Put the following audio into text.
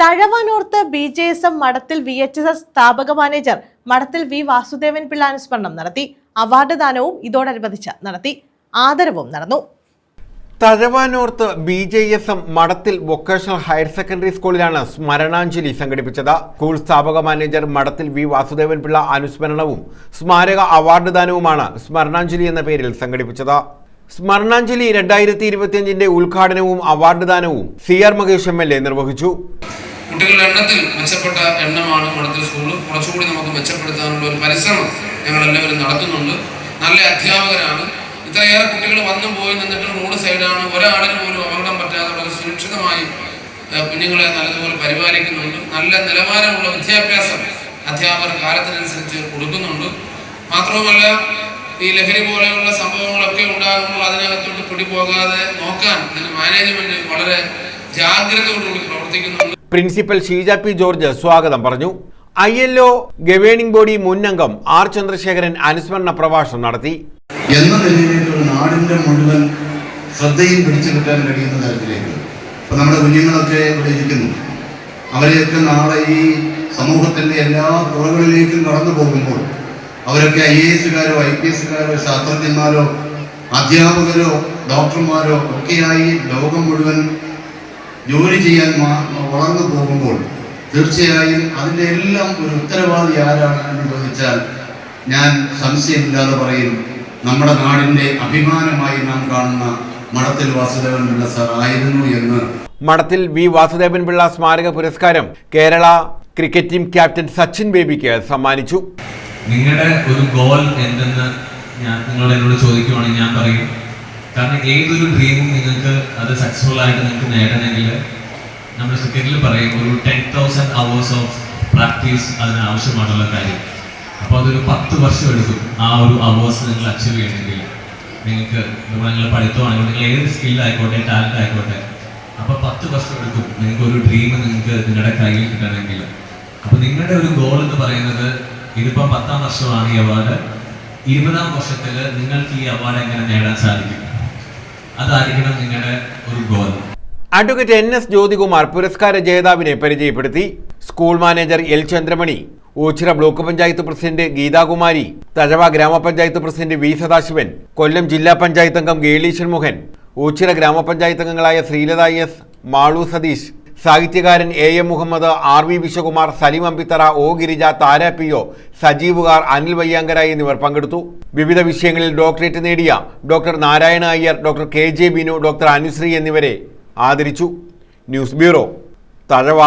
Thazhava North B J S M Madathil V H S S സ്ഥാപക manager Madathil V Vasudevan Pillai അനുസ്മരണം നടത്തി. Award ദാനവും ഇതോടനുബന്ധിച്ച് നടത്തി. ആദരവും നടന്നു. Thazhava North B J S M Madathil vocational higher secondary സ്കൂളിലാണ് സ്മരണാഞ്ജലി സംഘടിപ്പിച്ചത്. സ്കൂൾ സ്ഥാപക മാനേജർ മഠത്തിൽ വി വാസുദേവൻ പിള്ള അനുസ്മരണവും സ്മാരക അവാർഡ് ദാനവുമാണ് സ്മരണാഞ്ജലി എന്ന പേരിൽ സംഘടിപ്പിച്ചത്. സ്മരണാഞ്ജലി രണ്ടായിരത്തി ഇരുപത്തിയഞ്ചിന്റെ ഉദ്ഘാടനവും award ദാനവും C R Mahesh M L A നിർവഹിച്ചു. കുട്ടികളുടെ എണ്ണത്തിൽ മെച്ചപ്പെട്ട എണ്ണമാണ് ഇവിടുത്തെ സ്കൂൾ കുറച്ചുകൂടി നമുക്ക് മെച്ചപ്പെടുത്താനുള്ള ഒരു പരിശ്രമം ഞങ്ങൾ എല്ലാവരും നടത്തുന്നുണ്ട്. നല്ല അധ്യാപകരാണ്. ഇത്രയേറെ കുട്ടികൾ വന്നു പോയി നിന്നിട്ട് റോഡ് സൈഡാണ് ഒരാളിന് പോലും അപകടം പറ്റാതെ വളരെ സുരക്ഷിതമായി കുഞ്ഞുങ്ങളെ നല്ലതുപോലെ പരിപാലിക്കുന്നുണ്ട്. നല്ല നിലവാരമുള്ള വിദ്യാഭ്യാസം അധ്യാപകർ കാലത്തിനനുസരിച്ച് കൊടുക്കുന്നുണ്ട്. മാത്രവുമല്ല ഈ ലഹരി പോലെയുള്ള സംഭവങ്ങളൊക്കെ ഉണ്ടാകുമ്പോൾ അതിനകത്തോട്ട് പിടിപോകാതെ നോക്കാൻ അതിന് മാനേജ്മെന്റ് വളരെ ജാഗ്രതയോടുകൂടി പ്രവർത്തിക്കുന്നുണ്ട്. പ്രിൻസിപ്പൽ ഷീജ പി ജോർജ് സ്വാഗതം പറഞ്ഞു. I L O governing body മുൻ അംഗം ആർ ചന്ദ്രശേഖരൻ അനുസ്മരണ പ്രഭാഷണം നടത്തി. എന്ന നിലയിലേക്ക് നാടിന്റെ മുഴുവൻ ശ്രദ്ധയും പിടിച്ചു കിട്ടാൻ കഴിയുന്ന തരത്തിലേക്ക്. ഇപ്പൊ നമ്മുടെ കുഞ്ഞുങ്ങളൊക്കെ ഇവിടെ ഇരിക്കുന്നു. അവരെയൊക്കെ നാളെ ഈ സമൂഹത്തിന്റെ എല്ലാ തുറകളിലേക്കും കടന്നു പോകുമ്പോൾ അവരൊക്കെ ഐ എ എസുകാരോ ഐ പി എസുകാരോ ശാസ്ത്രജ്ഞന്മാരോ അധ്യാപകരോ ഡോക്ടർമാരോ ഒക്കെയായി ലോകം മുഴുവൻ ജോലി ചെയ്യാൻ വളർന്നു പോകുമ്പോൾ തീർച്ചയായും അതിന്റെ എല്ലാം ഒരു ഉത്തരവാദി ആരാണ് എന്ന് ചോദിച്ചാൽ ഞാൻ സംശയമില്ലാതെ പറയും നമ്മുടെ നാടിന്റെ അഭിമാനമായി നാം കാണുന്ന മഠത്തിൽ വാസുദേവൻ പിള്ള സാർ ആയിരുന്നു എന്ന്. മഠത്തിൽ വി വാസുദേവൻ പിള്ള സ്മാരക പുരസ്കാരം Kerala cricket team captain Sachin ബേബിക്ക് സമ്മാനിച്ചു. നിങ്ങളുടെ ഒരു ഗോൾ എന്തെന്ന് ഞാൻ നിങ്ങളോട് എന്നോട് ചോദിക്കുവാണെങ്കിൽ ഞാൻ പറയും. കാരണം ഏതൊരു ഡ്രീമും നിങ്ങൾക്ക് അത് സക്സസ്ഫുൾ ആയിട്ട് നിങ്ങൾക്ക് നേടണമെങ്കിൽ നമ്മൾ ക്രിക്കറ്റിൽ പറയും ഒരു ten thousand hours of practice അതിന് ആവശ്യമാണുള്ള കാര്യം. അപ്പോൾ അതൊരു പത്ത് വർഷം എടുക്കും ആ ഒരു അവേഴ്സ് നിങ്ങൾ അച്ചീവ് ചെയ്യണമെങ്കിൽ. നിങ്ങൾക്ക് നിങ്ങൾ പഠിത്തമാണെങ്കിൽ നിങ്ങൾ ഏത് സ്കില്ലായിക്കോട്ടെ ടാലന്റ് ആയിക്കോട്ടെ അപ്പോൾ പത്ത് വർഷം എടുക്കും. നിങ്ങൾക്ക് ഒരു ഡ്രീം നിങ്ങൾക്ക് നിങ്ങളുടെ കയ്യിൽ കിട്ടണമെങ്കിൽ. അപ്പോൾ നിങ്ങളുടെ ഒരു ഗോൾ എന്ന് പറയുന്നത് ഇതിപ്പം പത്താം വർഷമാണ് ഈ അവാർഡ് ഇരുപതാം വർഷത്തിൽ നിങ്ങൾക്ക് ഈ അവാർഡ് എങ്ങനെ നേടാൻ സാധിക്കും? അതായിരിക്കണം നിങ്ങളുടെ ഒരു goal advocate N S Jyothikumar പുരസ്കാര ജേതാവിനെ പരിചയപ്പെടുത്തി. School manager L Chandramani Oachira block panchayat president Geethakumari Thazhava ഗ്രാമപഞ്ചായത്ത് പ്രസിഡന്റ് വി സദാശിവൻ കൊല്ലം ജില്ലാ പഞ്ചായത്ത് അംഗം ഗേളീശൻ മോഹൻ ഊച്ചിറ ഗ്രാമപഞ്ചായത്ത് അംഗങ്ങളായ ശ്രീലത എസ് മാളു സതീഷ് സാഹിത്യകാരൻ A M Muhammad R V Vishwakumar Saleem Ambithara O Girija Thara P O Sajeevkumar Anil Vayyankara എന്നിവർ പങ്കെടുത്തു. വിവിധ വിഷയങ്ങളിൽ ഡോക്ടറേറ്റ് നേടിയ doctor Narayana Iyer doctor K J Binu doctor Anushree എന്നിവരെ ആദരിച്ചു. News bureau Thazhava.